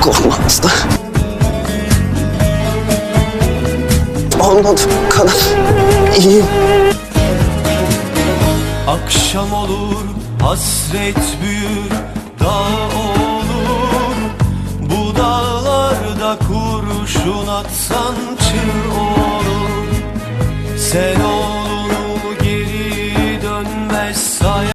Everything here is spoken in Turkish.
korkmazdı. Olmadığım kadar iyiyim. Akşam olur, hasret büyür, dağ olur. Bu dağlarda kurşun atsan çığ olur. Sen oğlunu geri dönmezsen